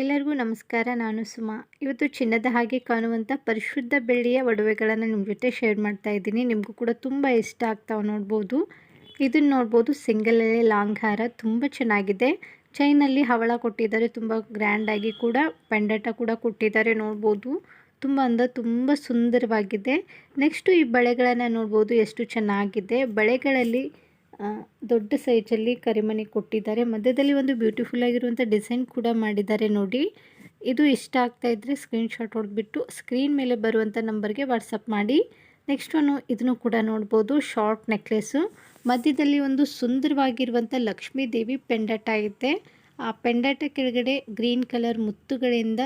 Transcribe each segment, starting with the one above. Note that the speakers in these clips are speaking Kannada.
ಎಲ್ಲರಿಗೂ ನಮಸ್ಕಾರ, ನಾನು ಸುಮಾ. ಇವತ್ತು ಚಿನ್ನದ ಹಾಗೆ ಕಾಣುವಂಥ ಪರಿಶುದ್ಧ ಬೆಳ್ಳಿಯ ಒಡವೆಗಳನ್ನು ನಿಮ್ಮ ಜೊತೆ ಶೇರ್ ಮಾಡ್ತಾ ಇದ್ದೀನಿ. ನಿಮಗೂ ಕೂಡ ತುಂಬ ಇಷ್ಟ ಆಗ್ತಾವೆ ನೋಡ್ಬೋದು. ಇದನ್ನು ನೋಡ್ಬೋದು ಸಿಂಗಲ್ ಎಳೆ ಲಾಂಗ್ ಹಾರ, ತುಂಬ ಚೆನ್ನಾಗಿದೆ. ಚೈನಲ್ಲಿ ಹವಳ ಕೊಟ್ಟಿದ್ದಾರೆ, ತುಂಬ ಗ್ರ್ಯಾಂಡಾಗಿ ಕೂಡ, ಪೆಂಡಟ ಕೂಡ ಕೊಟ್ಟಿದ್ದಾರೆ ನೋಡ್ಬೋದು. ತುಂಬ ಅಂದ ತುಂಬ ಸುಂದರವಾಗಿದೆ. ನೆಕ್ಸ್ಟು ಈ ಬಳೆಗಳನ್ನು ನೋಡ್ಬೋದು, ಎಷ್ಟು ಚೆನ್ನಾಗಿದೆ. ಬಳೆಗಳಲ್ಲಿ ದೊಡ್ಡ ಸೈಜಲ್ಲಿ ಕರಿಮಣಿ ಕೊಟ್ಟಿದ್ದಾರೆ. ಮಧ್ಯದಲ್ಲಿ ಒಂದು ಬ್ಯೂಟಿಫುಲ್ ಆಗಿರುವಂಥ ಡಿಸೈನ್ ಕೂಡ ಮಾಡಿದ್ದಾರೆ ನೋಡಿ. ಇದು ಇಷ್ಟ ಆಗ್ತಾ ಇದ್ದರೆ ಸ್ಕ್ರೀನ್ಶಾಟ್ ಹೊಡೆದ್ಬಿಟ್ಟು ಸ್ಕ್ರೀನ್ ಮೇಲೆ ಬರುವಂಥ ನಂಬರ್ಗೆ ವಾಟ್ಸಪ್ ಮಾಡಿ. ನೆಕ್ಸ್ಟ್ ಒನ್ನು ಇದನ್ನು ಕೂಡ ನೋಡ್ಬೋದು ಶಾರ್ಟ್ ನೆಕ್ಲೆಸ್ಸು ಮಧ್ಯದಲ್ಲಿ ಒಂದು ಸುಂದರವಾಗಿರುವಂಥ ಲಕ್ಷ್ಮೀ ದೇವಿ ಪೆಂಡಟ ಆ ಪೆಂಡಟ ಕೆಳಗಡೆ ಗ್ರೀನ್ ಕಲರ್ ಮುತ್ತುಗಳಿಂದ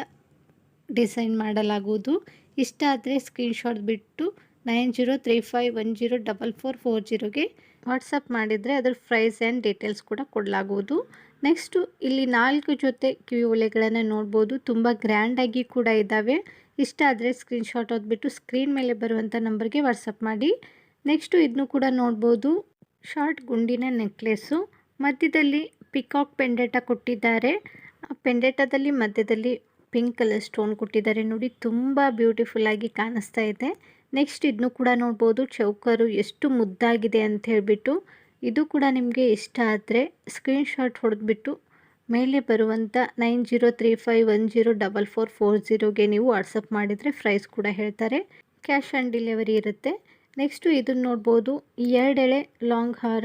ಡಿಸೈನ್ ಮಾಡಲಾಗುವುದು. ಇಷ್ಟ ಆದರೆ ಸ್ಕ್ರೀನ್ಶಾಟ್ ಬಿಟ್ಟು nine zero three five one zero double four four ಜೀರೋಗೆ WhatsApp ಮಾಡಿದರೆ ಅದರ ಪ್ರೈಸ್ ಆ್ಯಂಡ್ ಡೀಟೇಲ್ಸ್ ಕೂಡ ಕೊಡಲಾಗುವುದು. ನೆಕ್ಸ್ಟು ಇಲ್ಲಿ ನಾಲ್ಕು ಜೊತೆ ಕಿವಿ ಒಲೆಗಳನ್ನು ನೋಡ್ಬೋದು. ತುಂಬ ಗ್ರ್ಯಾಂಡಾಗಿ ಕೂಡ ಇದ್ದಾವೆ. ಇಷ್ಟ ಆದರೆ ಸ್ಕ್ರೀನ್ಶಾಟ್ ಓದ್ಬಿಟ್ಟು ಸ್ಕ್ರೀನ್ ಮೇಲೆ ಬರುವಂಥ ನಂಬರ್ಗೆ ವಾಟ್ಸಪ್ ಮಾಡಿ. ನೆಕ್ಸ್ಟು ಇದನ್ನು ಕೂಡ ನೋಡ್ಬೋದು. ಶಾರ್ಟ್ ಗುಂಡಿನ ನೆಕ್ಲೆಸ್ಸು ಮಧ್ಯದಲ್ಲಿ ಪಿಕಾಕ್ ಪೆಂಡೆಟ ಕೊಟ್ಟಿದ್ದಾರೆ. ಆ ಪೆಂಡೆಟದಲ್ಲಿ ಮಧ್ಯದಲ್ಲಿ ಪಿಂಕ್ ಕಲರ್ ಸ್ಟೋನ್ ಕೊಟ್ಟಿದ್ದಾರೆ. ನೋಡಿ, ತುಂಬ ಬ್ಯೂಟಿಫುಲ್ ಆಗಿ ಕಾಣಿಸ್ತಾ ಇದೆ. ನೆಕ್ಸ್ಟ್ ಇದನ್ನು ಕೂಡ ನೋಡ್ಬೋದು. ಚೌಕರು ಎಷ್ಟು ಮುದ್ದಾಗಿದೆ ಅಂತ ಹೇಳಿಬಿಟ್ಟು ಇದು ಕೂಡ ನಿಮಗೆ ಇಷ್ಟ ಆದರೆ ಸ್ಕ್ರೀನ್ಶಾಟ್ ಹೊಡೆದ್ಬಿಟ್ಟು ಮೇಲೆ ಬರುವಂಥ nine zero three five one zero double four four ಜೀರೋಗೆ ನೀವು ವಾಟ್ಸಪ್ ಮಾಡಿದರೆ ಪ್ರೈಸ್ ಕೂಡ ಹೇಳ್ತಾರೆ. ಕ್ಯಾಶ್ ಆನ್ ಡೆಲಿವರಿ ಇರುತ್ತೆ. ನೆಕ್ಸ್ಟು ಇದನ್ನು ನೋಡ್ಬೋದು. ಎರಡೆಳೆ ಲಾಂಗ್ ಹಾರ.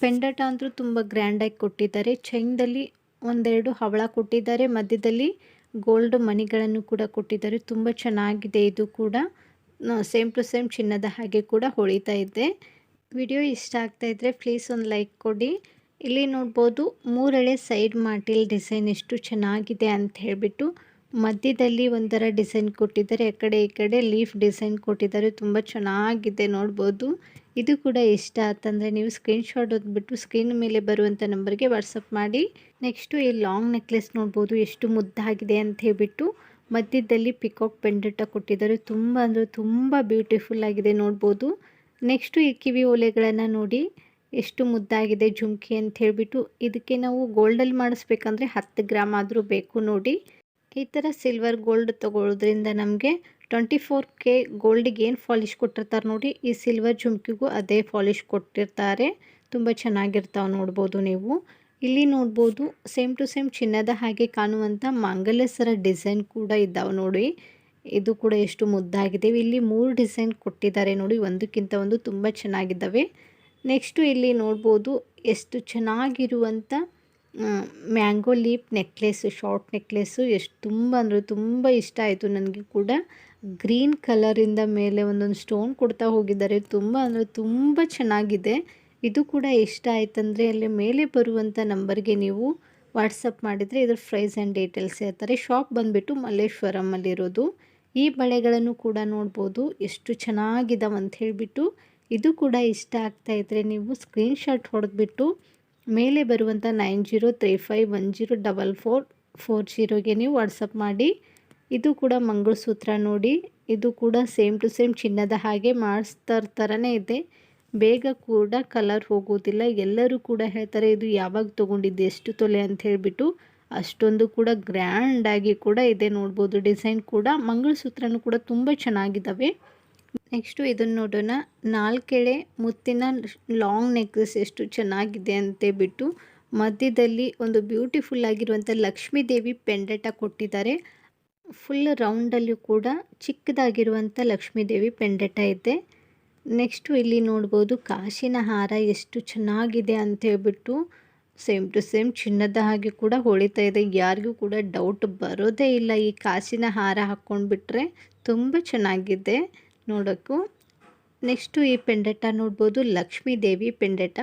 ಪೆಂಡಟ ಅಂತೂ ತುಂಬ ಗ್ರ್ಯಾಂಡಾಗಿ ಕೊಟ್ಟಿದ್ದಾರೆ. ಚೈನ್ದಲ್ಲಿ ಒಂದೆರಡು ಹವಳ ಕೊಟ್ಟಿದ್ದಾರೆ. ಮಧ್ಯದಲ್ಲಿ ಗೋಲ್ಡ್ ಮಣಿಗಳನ್ನು ಕೂಡ ಕೊಟ್ಟಿದ್ದಾರೆ. ತುಂಬ ಚೆನ್ನಾಗಿದೆ ಇದು ಕೂಡ. ಸೇಮ್ ಟು ಸೇಮ್ ಚಿನ್ನದ ಹಾಗೆ ಕೂಡ ಹೊಳಿತಾ ಇದೆ. ವಿಡಿಯೋ ಇಷ್ಟ ಆಗ್ತಾ ಇದ್ದರೆ ಪ್ಲೀಸ್ ಒಂದು ಲೈಕ್ ಕೊಡಿ. ಇಲ್ಲಿ ನೋಡ್ಬೋದು ಮೂರಳೆ ಸೈಡ್ ಮಾಟಿಲ್ ಡಿಸೈನ್ ಎಷ್ಟು ಚೆನ್ನಾಗಿದೆ ಅಂತ ಹೇಳಿಬಿಟ್ಟು ಮಧ್ಯದಲ್ಲಿ ಒಂಥರ ಡಿಸೈನ್ ಕೊಟ್ಟಿದ್ದಾರೆ, ಆ ಕಡೆ ಈ ಕಡೆ ಲೀಫ್ ಡಿಸೈನ್ ಕೊಟ್ಟಿದ್ದಾರೆ, ತುಂಬ ಚೆನ್ನಾಗಿದೆ ನೋಡ್ಬೋದು. ಇದು ಕೂಡ ಇಷ್ಟ ಆತಂದರೆ ನೀವು ಸ್ಕ್ರೀನ್ಶಾಟ್ ಓದ್ಬಿಟ್ಟು ಸ್ಕ್ರೀನ್ ಮೇಲೆ ಬರುವಂಥ ನಂಬರ್ಗೆ ವಾಟ್ಸಪ್ ಮಾಡಿ. ನೆಕ್ಸ್ಟು ಈ ಲಾಂಗ್ ನೆಕ್ಲೆಸ್ ನೋಡ್ಬೋದು ಎಷ್ಟು ಮುದ್ದಾಗಿದೆ ಅಂತ ಹೇಳ್ಬಿಟ್ಟು ಮಧ್ಯದಲ್ಲಿ ಪಿಕಾಕ್ ಪೆಂಡಟ ಕೊಟ್ಟಿದ್ದಾರೆ. ತುಂಬ ಅಂದರೆ ತುಂಬ ಬ್ಯೂಟಿಫುಲ್ ಆಗಿದೆ ನೋಡ್ಬೋದು. ನೆಕ್ಸ್ಟು ಈ ಕಿವಿ ಓಲೆಗಳನ್ನು ನೋಡಿ, ಎಷ್ಟು ಮುದ್ದಾಗಿದೆ ಜುಮ್ಕಿ ಅಂತ ಹೇಳಿಬಿಟ್ಟು, ಇದಕ್ಕೆ ನಾವು ಗೋಲ್ಡಲ್ಲಿ ಮಾಡಿಸ್ಬೇಕಂದ್ರೆ ಹತ್ತು ಗ್ರಾಮ್ ಆದರೂ ಬೇಕು ನೋಡಿ. ಈ ಥರ ಸಿಲ್ವರ್ ಗೋಲ್ಡ್ ತೊಗೊಳ್ಳೋದ್ರಿಂದ ನಮಗೆ ಟ್ವೆಂಟಿ ಫೋರ್ ಕೆ ಗೋಲ್ಡಿಗೆ ಏನು ಫಾಲಿಶ್ ಕೊಟ್ಟಿರ್ತಾರೆ ನೋಡಿ, ಈ ಸಿಲ್ವರ್ ಜುಮ್ಕಿಗೂ ಅದೇ ಫಾಲಿಶ್ ಕೊಟ್ಟಿರ್ತಾರೆ. ತುಂಬ ಚೆನ್ನಾಗಿರ್ತಾವೆ ನೋಡ್ಬೋದು ನೀವು. ಇಲ್ಲಿ ನೋಡ್ಬೋದು ಸೇಮ್ ಟು ಸೇಮ್ ಚಿನ್ನದ ಹಾಗೆ ಕಾಣುವಂಥ ಸರ ಡಿಸೈನ್ ಕೂಡ ಇದ್ದಾವೆ ನೋಡಿ. ಇದು ಕೂಡ ಎಷ್ಟು ಮುದ್ದಾಗಿದೆ. ಇಲ್ಲಿ ಮೂರು ಡಿಸೈನ್ ಕೊಟ್ಟಿದ್ದಾರೆ ನೋಡಿ. ಒಂದಕ್ಕಿಂತ ಒಂದು ತುಂಬ ಚೆನ್ನಾಗಿದ್ದಾವೆ. ನೆಕ್ಸ್ಟು ಇಲ್ಲಿ ನೋಡ್ಬೋದು ಎಷ್ಟು ಚೆನ್ನಾಗಿರುವಂಥ mango leaf necklace short necklace ಎಷ್ಟು ತುಂಬ ಅಂದರೆ ತುಂಬ ಇಷ್ಟ ಆಯಿತು ನನಗೆ ಕೂಡ. ಗ್ರೀನ್ ಕಲರಿಂದ ಮೇಲೆ ಒಂದೊಂದು ಸ್ಟೋನ್ ಕೊಡ್ತಾ ಹೋಗಿದ್ದಾರೆ. ತುಂಬ ಅಂದರೆ ತುಂಬ ಚೆನ್ನಾಗಿದೆ. ಇದು ಕೂಡ ಇಷ್ಟ ಆಯ್ತಂದರೆ ಅಲ್ಲಿ ಮೇಲೆ ಬರುವಂಥ ನಂಬರ್ಗೆ ನೀವು ವಾಟ್ಸಪ್ ಮಾಡಿದರೆ ಇದ್ರ ಪ್ರೈಸ್ ಆ್ಯಂಡ್ ಡೀಟೇಲ್ಸ್ ಹೇಳ್ತಾರೆ. ಶಾಪ್ ಬಂದುಬಿಟ್ಟು ಮಲ್ಲೇಶ್ವರಮಲ್ಲಿರೋದು ಈ ಬಳೆಗಳನ್ನು ಕೂಡ ನೋಡ್ಬೋದು. ಎಷ್ಟು ಚೆನ್ನಾಗಿದ್ದಾವೆ ಅಂತ ಹೇಳಿಬಿಟ್ಟು ಇದು ಕೂಡ ಇಷ್ಟ ಆಗ್ತಾ ಇದ್ದರೆ ನೀವು ಸ್ಕ್ರೀನ್ಶಾಟ್ ಹೊಡೆದ್ಬಿಟ್ಟು ಮೇಲೆ ಬರುವಂಥ nine zero three five one zero double four four ಜೀರೋಗೆ ನೀವು ವಾಟ್ಸಪ್ ಮಾಡಿ. ಇದು ಕೂಡ ಮಂಗಳಸೂತ್ರ ನೋಡಿ. ಇದು ಕೂಡ ಸೇಮ್ ಟು ಸೇಮ್ ಚಿನ್ನದ ಹಾಗೆ ಮಾಡಿಸ್ತಾ ಥರನೇ ಇದೆ. ಬೇಗ ಕೂಡ ಕಲರ್ ಹೋಗೋದಿಲ್ಲ. ಎಲ್ಲರೂ ಕೂಡ ಹೇಳ್ತಾರೆ, ಇದು ಯಾವಾಗ ತೊಗೊಂಡಿದ್ದು? ಎಷ್ಟು ತೊಲೆ? ಅಂತ ಹೇಳಿಬಿಟ್ಟು ಅಷ್ಟೊಂದು ಕೂಡ ಗ್ರ್ಯಾಂಡಾಗಿ ಕೂಡ ಇದೆ ನೋಡ್ಬೋದು. ಡಿಸೈನ್ ಕೂಡ ಮಂಗಳಸೂತ್ರನೂ ಕೂಡ ತುಂಬ ಚೆನ್ನಾಗಿದ್ದಾವೆ ನೆಕ್ಸ್ಟು ಇದನ್ನು ನೋಡೋಣ. ನಾಲ್ಕೆಳೆ ಮುತ್ತಿನ ಲಾಂಗ್ ನೆಕ್ಲೆಸ್ ಎಷ್ಟು ಚೆನ್ನಾಗಿದೆ ಅಂತ ಬಿಟ್ಟು ಮಧ್ಯದಲ್ಲಿ ಒಂದು ಬ್ಯೂಟಿಫುಲ್ ಆಗಿರುವಂಥ ಲಕ್ಷ್ಮೀ ದೇವಿ ಪೆಂಡೆಟ ಕೊಟ್ಟಿದ್ದಾರೆ. ಫುಲ್ ರೌಂಡಲ್ಲೂ ಕೂಡ ಚಿಕ್ಕದಾಗಿರುವಂಥ ಲಕ್ಷ್ಮೀ ದೇವಿ ಪೆಂಡೆಟ ಇದೆ. ನೆಕ್ಸ್ಟು ಇಲ್ಲಿ ನೋಡ್ಬೋದು ಕಾಶಿನ ಹಾರ ಎಷ್ಟು ಚೆನ್ನಾಗಿದೆ ಅಂತ ಹೇಳ್ಬಿಟ್ಟು ಸೇಮ್ ಟು ಸೇಮ್ ಚಿನ್ನದ ಹಾಗೆ ಕೂಡ ಹೊಳಿತಾ ಇದೆ. ಯಾರಿಗೂ ಕೂಡ ಡೌಟ್ ಬರೋದೇ ಇಲ್ಲ ಈ ಕಾಶಿನ ಹಾರ ಹಾಕ್ಕೊಂಡ್ಬಿಟ್ರೆ. ತುಂಬ ಚೆನ್ನಾಗಿದೆ ನೋಡೋಕ್ಕೂ. ನೆಕ್ಸ್ಟು ಈ ಪೆಂಡೆಟ ನೋಡ್ಬೋದು ಲಕ್ಷ್ಮೀ ದೇವಿ ಪೆಂಡೆಟ.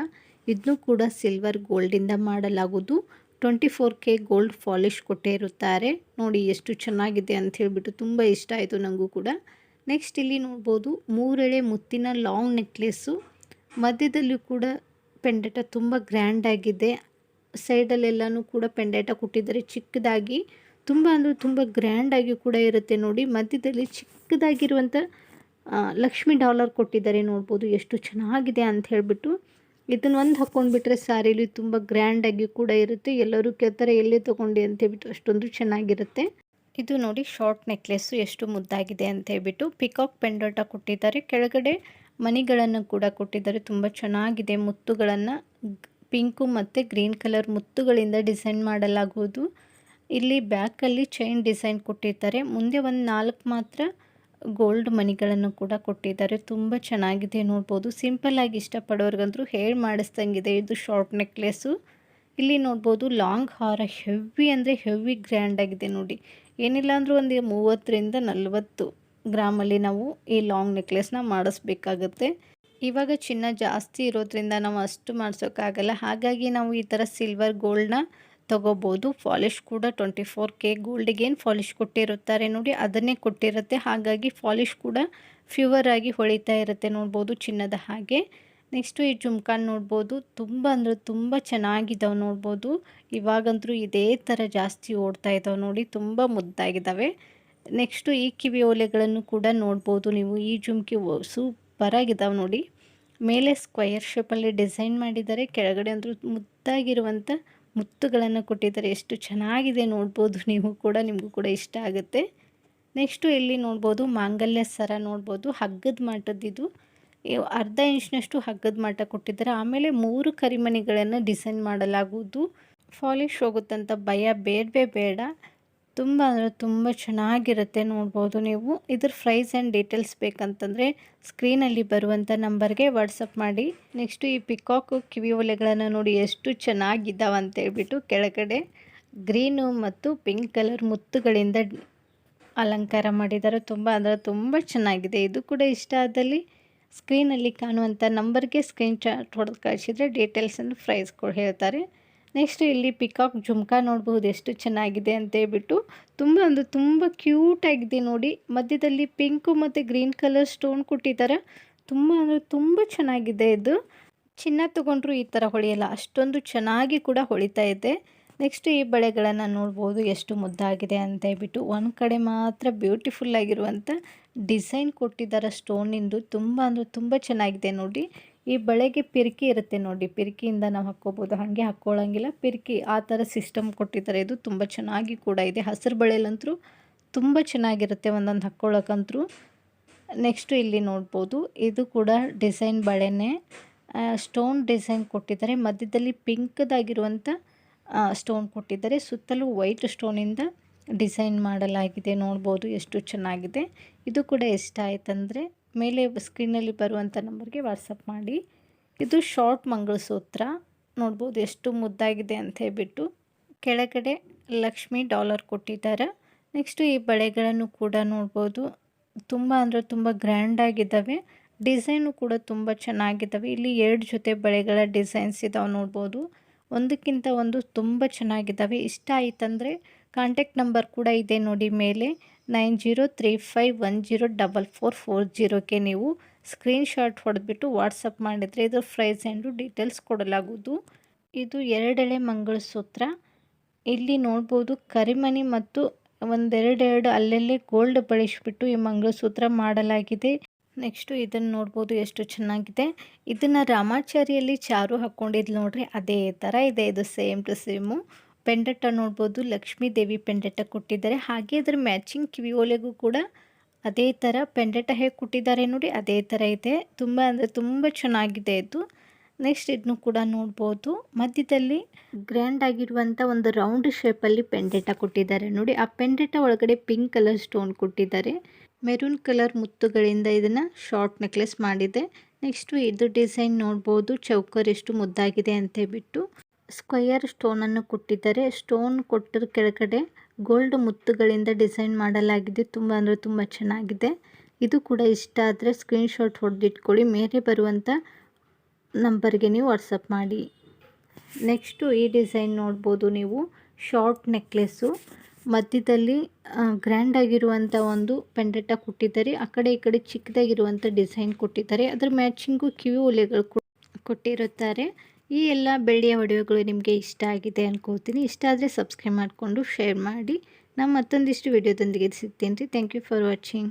ಇದನ್ನು ಕೂಡ ಸಿಲ್ವರ್ ಗೋಲ್ಡಿಂದ ಮಾಡಲಾಗುವುದು. Twenty four K gold polish ಕೊಟ್ಟೇ ಇರುತ್ತಾರೆ ನೋಡಿ ಎಷ್ಟು ಚೆನ್ನಾಗಿದೆ ಅಂತ ಹೇಳಿಬಿಟ್ಟು ತುಂಬ ಇಷ್ಟ ಆಯಿತು ನನಗೂ ಕೂಡ. ನೆಕ್ಸ್ಟ್ ಇಲ್ಲಿ ನೋಡ್ಬೋದು ಮೂರೆಳೆ ಮುತ್ತಿನ ಲಾಂಗ್ ನೆಕ್ಲೆಸ್ಸು ಮಧ್ಯದಲ್ಲೂ ಕೂಡ ಪೆಂಡೆಟ ತುಂಬ ಗ್ರ್ಯಾಂಡಾಗಿದೆ ಸೈಡಲ್ಲೆಲ್ಲನೂ ಕೂಡ ಪೆಂಡೆಟ ಕೊಟ್ಟಿದ್ದಾರೆ. ಚಿಕ್ಕದಾಗಿ ತುಂಬ ಅಂದರೆ ತುಂಬ ಗ್ರ್ಯಾಂಡಾಗಿ ಕೂಡ ಇರುತ್ತೆ ನೋಡಿ. ಮಧ್ಯದಲ್ಲಿ ಚಿಕ್ಕದಾಗಿರುವಂಥ ಲಕ್ಷ್ಮಿ ಡಾಲರ್ ಕೊಟ್ಟಿದ್ದಾರೆ ನೋಡ್ಬೋದು ಎಷ್ಟು ಚೆನ್ನಾಗಿದೆ ಅಂತ ಹೇಳಿಬಿಟ್ಟು. ಇದನ್ನ ಒಂದು ಹಾಕ್ಕೊಂಡ್ಬಿಟ್ರೆ ಸ್ಯಾರಿಲಿ ತುಂಬ ಗ್ರ್ಯಾಂಡಾಗಿ ಕೂಡ ಇರುತ್ತೆ. ಎಲ್ಲರೂ ಕೇಳ್ತಾರೆ, ಎಲ್ಲೇ ತೊಗೊಂಡು? ಅಂತ ಹೇಳ್ಬಿಟ್ಟು ಅಷ್ಟೊಂದು ಚೆನ್ನಾಗಿರುತ್ತೆ. ಇದು ನೋಡಿ ಶಾರ್ಟ್ ನೆಕ್ಲೆಸ್ಸು ಎಷ್ಟು ಮುದ್ದಾಗಿದೆ ಅಂತ ಹೇಳ್ಬಿಟ್ಟು ಪಿಕಾಕ್ ಪೆಂಡೋಟ ಕೊಟ್ಟಿದ್ದಾರೆ. ಕೆಳಗಡೆ ಮನಿಗಳನ್ನು ಕೂಡ ಕೊಟ್ಟಿದ್ದಾರೆ. ತುಂಬ ಚೆನ್ನಾಗಿದೆ ಮುತ್ತುಗಳನ್ನು. ಪಿಂಕು ಮತ್ತು ಗ್ರೀನ್ ಕಲರ್ ಮುತ್ತುಗಳಿಂದ ಡಿಸೈನ್ ಮಾಡಲಾಗುವುದು. ಇಲ್ಲಿ ಬ್ಯಾಕಲ್ಲಿ ಚೈನ್ ಡಿಸೈನ್ ಕೊಟ್ಟಿದ್ದಾರೆ. ಮುಂದೆ ಒಂದು ನಾಲ್ಕು ಮಾತ್ರ ಗೋಲ್ಡ್ ಮನಿಗಳನ್ನು ಕೂಡ ಕೊಟ್ಟಿದ್ದಾರೆ. ತುಂಬ ಚೆನ್ನಾಗಿದೆ ನೋಡ್ಬೋದು. ಸಿಂಪಲ್ಲಾಗಿ ಇಷ್ಟಪಡೋರ್ಗಂತೂ ಹೇಳಿ ಮಾಡಿಸ್ದಂಗಿದೆ ಇದು ಶಾರ್ಟ್ ನೆಕ್ಲೆಸ್ಸು. ಇಲ್ಲಿ ನೋಡ್ಬೋದು ಲಾಂಗ್ ಹಾರ ಹೆವಿ ಅಂದರೆ ಹೆವಿ ಗ್ರ್ಯಾಂಡ್ ಆಗಿದೆ ನೋಡಿ. ಏನಿಲ್ಲ ಅಂದರೂ ಒಂದು ಮೂವತ್ತರಿಂದ ನಲವತ್ತು ಗ್ರಾಮಲ್ಲಿ ನಾವು ಈ ಲಾಂಗ್ ನೆಕ್ಲೆಸ್ನ ಮಾಡಿಸ್ಬೇಕಾಗುತ್ತೆ. ಇವಾಗ ಚಿನ್ನ ಜಾಸ್ತಿ ಇರೋದ್ರಿಂದ ನಾವು ಅಷ್ಟು ಮಾಡಿಸೋಕ್ಕಾಗಲ್ಲ. ಹಾಗಾಗಿ ನಾವು ಈ ಥರ ಸಿಲ್ವರ್ ಗೋಲ್ಡ್ನ ತಗೋಬೋದು. ಫಾಲಿಶ್ ಕೂಡ ಟ್ವೆಂಟಿ ಫೋರ್ ಕೆ ಗೋಲ್ಡಿಗೆ ಏನು ಫಾಲಿಶ್ ಕೊಟ್ಟಿರುತ್ತಾರೆ ನೋಡಿ, ಅದನ್ನೇ ಕೊಟ್ಟಿರುತ್ತೆ. ಹಾಗಾಗಿ ಫಾಲಿಶ್ ಕೂಡ ಫ್ಯೂವರ್ ಆಗಿ ಹೊಳಿತಾ ಇರುತ್ತೆ ನೋಡ್ಬೋದು ಚಿನ್ನದ ಹಾಗೆ. ನೆಕ್ಸ್ಟು ಈ ಜುಮ್ಕಾನ್ ನೋಡ್ಬೋದು. ತುಂಬ ಅಂದರೆ ತುಂಬ ಚೆನ್ನಾಗಿದ್ದಾವೆ ನೋಡ್ಬೋದು. ಇವಾಗಂತೂ ಇದೇ ಥರ ಜಾಸ್ತಿ ಓಡ್ತಾ ಇದ್ದಾವೆ ನೋಡಿ, ತುಂಬ ಮುದ್ದಾಗಿದ್ದಾವೆ. ನೆಕ್ಸ್ಟು ಈ ಕಿವಿ ಓಲೆಗಳನ್ನು ಕೂಡ ನೋಡ್ಬೋದು ನೀವು. ಈ ಜುಮ್ಕಿ ಸೂಪರಾಗಿದ್ದಾವೆ ನೋಡಿ. ಮೇಲೆ ಸ್ಕ್ವಯರ್ ಶೇಪಲ್ಲಿ ಡಿಸೈನ್ ಮಾಡಿದ್ದಾರೆ. ಕೆಳಗಡೆ ಅಂದರೂ ಮುದ್ದಾಗಿರುವಂಥ ಮುತ್ತುಗಳನ್ನು ಕೊಟ್ಟಿದ್ದಾರೆ. ಎಷ್ಟು ಚೆನ್ನಾಗಿದೆ ನೋಡ್ಬೋದು. ನೀವು ಕೂಡ ನಿಮಗೂ ಕೂಡ ಇಷ್ಟ ಆಗುತ್ತೆ. ನೆಕ್ಸ್ಟು ಇಲ್ಲಿ ನೋಡ್ಬೋದು, ಮಾಂಗಲ್ಯ ಸರ ನೋಡ್ಬೋದು. ಹಗ್ಗದ ಮಾಟದ್ದಿದು. ಅರ್ಧ ಇಂಚಿನಷ್ಟು ಹಗ್ಗದ ಮಾಟ ಕೊಟ್ಟಿದ್ದಾರೆ. ಆಮೇಲೆ ಮೂರು ಕರಿಮಣಿಗಳನ್ನು ಡಿಸೈನ್ ಮಾಡಲಾಗುವುದು. ಫಾಲಿಶ್ ಹೋಗುತ್ತಂತ ಭಯ ಬೇಡವೇ ಬೇಡ. ತುಂಬ ಅಂದರೆ ತುಂಬ ಚೆನ್ನಾಗಿರುತ್ತೆ ನೋಡ್ಬೋದು ನೀವು. ಇದ್ರ ಪ್ರೈಸ್ ಆ್ಯಂಡ್ ಡೀಟೇಲ್ಸ್ ಬೇಕಂತಂದರೆ ಸ್ಕ್ರೀನಲ್ಲಿ ಬರುವಂಥ ನಂಬರ್ಗೆ ವಾಟ್ಸಪ್ ಮಾಡಿ. ನೆಕ್ಸ್ಟು ಈ ಪಿಕಾಕು ಕಿವಿ ಒಲೆಗಳನ್ನು ನೋಡಿ ಎಷ್ಟು ಚೆನ್ನಾಗಿದ್ದಾವೆ ಅಂತೇಳ್ಬಿಟ್ಟು ಕೆಳಗಡೆ ಗ್ರೀನು ಮತ್ತು ಪಿಂಕ್ ಕಲರ್ ಮುತ್ತುಗಳಿಂದ ಅಲಂಕಾರ ಮಾಡಿದ್ದಾರೆ. ತುಂಬ ಅಂದರೆ ತುಂಬ ಚೆನ್ನಾಗಿದೆ. ಇದು ಕೂಡ ಇಷ್ಟ ಆದಲ್ಲಿ ಸ್ಕ್ರೀನಲ್ಲಿ ಕಾಣುವಂಥ ನಂಬರ್ಗೆ ಸ್ಕ್ರೀನ್ ಶಾಟ್ ಹೊಡೆದು ಕಳಿಸಿದರೆ ಡೀಟೇಲ್ಸನ್ನು ಪ್ರೈಸ್ ಕೊಡಿ ಹೇಳ್ತಾರೆ. ನೆಕ್ಸ್ಟ್ ಇಲ್ಲಿ ಪಿಕಾಕ್ ಜುಮ್ಕಾ ನೋಡ್ಬೋದು ಎಷ್ಟು ಚೆನ್ನಾಗಿದೆ ಅಂತ ಹೇಳ್ಬಿಟ್ಟು ತುಂಬ ಒಂದು ತುಂಬ ಕ್ಯೂಟಾಗಿದೆ ನೋಡಿ. ಮಧ್ಯದಲ್ಲಿ ಪಿಂಕು ಮತ್ತು ಗ್ರೀನ್ ಕಲರ್ ಸ್ಟೋನ್ ಕೊಟ್ಟಿದ್ದಾರೆ. ತುಂಬ ಅಂದರೆ ತುಂಬ ಚೆನ್ನಾಗಿದೆ ಇದು. ಚಿನ್ನ ತೊಗೊಂಡ್ರು ಈ ಥರ ಹೊಳೆಯಲ್ಲ. ಅಷ್ಟೊಂದು ಚೆನ್ನಾಗಿ ಕೂಡ ಹೊಳಿತಾ ಇದೆ. ನೆಕ್ಸ್ಟ್ ಈ ಬಳೆಗಳನ್ನು ನೋಡ್ಬೋದು ಎಷ್ಟು ಮುದ್ದಾಗಿದೆ ಅಂತ ಹೇಳ್ಬಿಟ್ಟು ಒಂದು ಕಡೆ ಮಾತ್ರ ಬ್ಯೂಟಿಫುಲ್ ಆಗಿರುವಂಥ ಡಿಸೈನ್ ಕೊಟ್ಟಿದ್ದಾರೆ ಸ್ಟೋನಿಂದು ತುಂಬ ಅಂದರೆ ತುಂಬ ಚೆನ್ನಾಗಿದೆ ನೋಡಿ. ಈ ಬಳೆಗೆ ಪಿರ್ಕಿ ಇರುತ್ತೆ ನೋಡಿ. ಪಿರ್ಕಿಯಿಂದ ನಾವು ಹಾಕ್ಕೋಬೋದು. ಹಾಗೆ ಹಾಕ್ಕೊಳ್ಳೋಂಗಿಲ್ಲ ಪಿರ್ಕಿ ಆ ಥರ ಸಿಸ್ಟಮ್ ಕೊಟ್ಟಿದ್ದಾರೆ ಇದು ತುಂಬ ಚೆನ್ನಾಗಿ ಕೂಡ ಇದೆ. ಹಸಿರು ಬಳೆಯಲ್ಲಂತೂ ತುಂಬ ಚೆನ್ನಾಗಿರುತ್ತೆ ಒಂದೊಂದು ಹಾಕ್ಕೊಳ್ಳೋಕ್ಕಂತೂ ನೆಕ್ಸ್ಟು ಇಲ್ಲಿ ನೋಡ್ಬೋದು. ಇದು ಕೂಡ ಡಿಸೈನ್ ಬಳೆನೇ. ಸ್ಟೋನ್ ಡಿಸೈನ್ ಕೊಟ್ಟಿದ್ದಾರೆ ಮಧ್ಯದಲ್ಲಿ ಪಿಂಕ್ದಾಗಿರುವಂಥ ಸ್ಟೋನ್ ಕೊಟ್ಟಿದ್ದಾರೆ. ಸುತ್ತಲೂ ವೈಟ್ ಸ್ಟೋನಿಂದ ಡಿಸೈನ್ ಮಾಡಲಾಗಿದೆ. ನೋಡ್ಬೋದು ಎಷ್ಟು ಚೆನ್ನಾಗಿದೆ. ಇದು ಕೂಡ ಇಷ್ಟ ಆಯ್ತಂದರೆ ಮೇಲೆ ಸ್ಕ್ರೀನಲ್ಲಿ ಬರುವಂಥ ನಂಬರ್ಗೆ ವಾಟ್ಸಪ್ ಮಾಡಿ. ಇದು ಶಾರ್ಟ್ ಮಂಗಳಸೂತ್ರ. ನೋಡ್ಬೋದು ಎಷ್ಟು ಮುದ್ದಾಗಿದೆ ಅಂತ ಹೇಳ್ಬಿಟ್ಟು ಕೆಳಗಡೆ ಲಕ್ಷ್ಮಿ ಡಾಲರ್ ಕೊಟ್ಟಿದ್ದಾರೆ. ನೆಕ್ಸ್ಟು ಈ ಬಳೆಗಳನ್ನು ಕೂಡ ನೋಡ್ಬೋದು. ತುಂಬ ಅಂದರೆ ತುಂಬ ಗ್ರ್ಯಾಂಡಾಗಿದ್ದಾವೆ ಡಿಸೈನು ಕೂಡ ತುಂಬ ಚೆನ್ನಾಗಿದ್ದಾವೆ. ಇಲ್ಲಿ ಎರಡು ಜೊತೆ ಬಳೆಗಳ ಡಿಸೈನ್ಸ್ ಇದ್ದಾವೆ ನೋಡ್ಬೋದು. ಒಂದಕ್ಕಿಂತ ಒಂದು ತುಂಬ ಚೆನ್ನಾಗಿದ್ದಾವೆ. ಇಷ್ಟ ಆಯಿತಂದರೆ ಕಾಂಟ್ಯಾಕ್ಟ್ ನಂಬರ್ ಕೂಡ ಇದೆ ನೋಡಿ ಮೇಲೆ. Nine zero three five one zero double four four ಜೀರೋಗೆ ನೀವು ಸ್ಕ್ರೀನ್ಶಾಟ್ ಹೊಡೆದ್ಬಿಟ್ಟು ವಾಟ್ಸಪ್ ಮಾಡಿದರೆ ಇದು ಪ್ರೈಸ್ ಆ್ಯಂಡು ಡೀಟೇಲ್ಸ್ ಕೊಡಲಾಗುವುದು. ಇದು ಎರಡೆಳೆ ಮಂಗಳಸೂತ್ರ. ಇಲ್ಲಿ ನೋಡ್ಬೋದು ಕರಿಮಣಿ ಮತ್ತು ಒಂದೆರಡೆರಡು ಅಲ್ಲಲ್ಲೇ ಗೋಲ್ಡ್ ಬಳಸಿಬಿಟ್ಟು ಈ ಮಂಗಳಸೂತ್ರ ಮಾಡಲಾಗಿದೆ. ನೆಕ್ಸ್ಟು ಇದನ್ನು ನೋಡ್ಬೋದು ಎಷ್ಟು ಚೆನ್ನಾಗಿದೆ. ಇದನ್ನು ರಾಮಾಚಾರಿಯಲ್ಲಿ ಚಾರು ಹಾಕ್ಕೊಂಡಿದ್ದು ನೋಡ್ರಿ, ಅದೇ ಥರ ಇದೆ, ಇದು ಸೇಮ್ ಟು ಸೇಮು. ಪೆಂಡೆಟ್ಟ ನೋಡ್ಬೋದು, ಲಕ್ಷ್ಮೀ ದೇವಿ ಪೆಂಡೆಟ್ಟ ಕೊಟ್ಟಿದ್ದಾರೆ. ಹಾಗೆ ಅದರ ಮ್ಯಾಚಿಂಗ್ ಕಿವಿ ಓಲೆಗೂ ಕೂಡ ಅದೇ ಥರ ಪೆಂಡೆಟ್ಟ ಹೇಗೆ ಕೊಟ್ಟಿದ್ದಾರೆ ನೋಡಿ, ಅದೇ ಥರ ಇದೆ. ತುಂಬ ಅಂದರೆ ತುಂಬ ಚೆನ್ನಾಗಿದೆ ಇದು. ನೆಕ್ಸ್ಟ್ ಇದನ್ನು ಕೂಡ ನೋಡ್ಬೋದು. ಮಧ್ಯದಲ್ಲಿ ಗ್ರ್ಯಾಂಡ್ ಆಗಿರುವಂಥ ಒಂದು ರೌಂಡ್ ಶೇಪಲ್ಲಿ ಪೆಂಡೆಟ ಕೊಟ್ಟಿದ್ದಾರೆ ನೋಡಿ. ಆ ಪೆಂಡೆಟ ಒಳಗಡೆ ಪಿಂಕ್ ಕಲರ್ ಸ್ಟೋನ್ ಕೊಟ್ಟಿದ್ದಾರೆ. ಮೆರೂನ್ ಕಲರ್ ಮುತ್ತುಗಳಿಂದ ಇದನ್ನು ಶಾರ್ಟ್ ನೆಕ್ಲೆಸ್ ಮಾಡಿದೆ. ನೆಕ್ಸ್ಟು ಇದು ಡಿಸೈನ್ ನೋಡ್ಬೋದು, ಚೌಕರ್ ಎಷ್ಟು ಮುದ್ದಾಗಿದೆ ಅಂತ ಹೇಳ್ಬಿಟ್ಟು. ಸ್ಕ್ವಯರ್ ಸ್ಟೋನನ್ನು ಕೊಟ್ಟಿದ್ದಾರೆ. ಸ್ಟೋನ್ ಕೊಟ್ಟರ ಕೆಳಗಡೆ ಗೋಲ್ಡ್ ಮುತ್ತುಗಳಿಂದ ಡಿಸೈನ್ ಮಾಡಲಾಗಿದೆ. ತುಂಬ ಅಂದರೆ ತುಂಬ ಚೆನ್ನಾಗಿದೆ. ಇದು ಕೂಡ ಇಷ್ಟ ಆದರೆ ಸ್ಕ್ರೀನ್ಶಾಟ್ ಹೊಡೆದಿಟ್ಕೊಳ್ಳಿ. ಮೇಲೆ ಬರುವಂಥ ನಂಬರ್ಗೆ ನೀವು ವಾಟ್ಸಪ್ ಮಾಡಿ. ನೆಕ್ಸ್ಟು ಈ ಡಿಸೈನ್ ನೋಡ್ಬೋದು ನೀವು. ಶಾರ್ಟ್ ನೆಕ್ಲೆಸ್ಸು ಮಧ್ಯದಲ್ಲಿ ಗ್ರ್ಯಾಂಡ್ ಆಗಿರುವಂಥ ಒಂದು ಪೆಂಡೆಟ ಕೊಟ್ಟಿದ್ದಾರೆ. ಆ ಕಡೆ ಈ ಕಡೆ ಚಿಕ್ಕದಾಗಿರುವಂಥ ಡಿಸೈನ್ ಕೊಟ್ಟಿದ್ದಾರೆ. ಅದರ ಮ್ಯಾಚಿಂಗು ಕಿವಿ ಒಲೆಗಳು ಕೊಟ್ಟಿರುತ್ತಾರೆ. ಈ ಎಲ್ಲ ಬೆಳ್ಳಿಯ ಒಡವೆಗಳು ನಿಮಗೆ ಇಷ್ಟ ಆಗಿದೆ ಅನ್ಕೋತೀನಿ. ಇಷ್ಟ ಆದರೆ ಸಬ್ಸ್ಕ್ರೈಬ್ ಮಾಡಿಕೊಂಡು ಶೇರ್ ಮಾಡಿ. ನಾನು ಮತ್ತೊಂದಿಷ್ಟು ವಿಡಿಯೋದೊಂದಿಗೆ ಸಿಗ್ತೀನಿ. ರೀ ಥ್ಯಾಂಕ್ ಯು ಫಾರ್ ವಾಚಿಂಗ್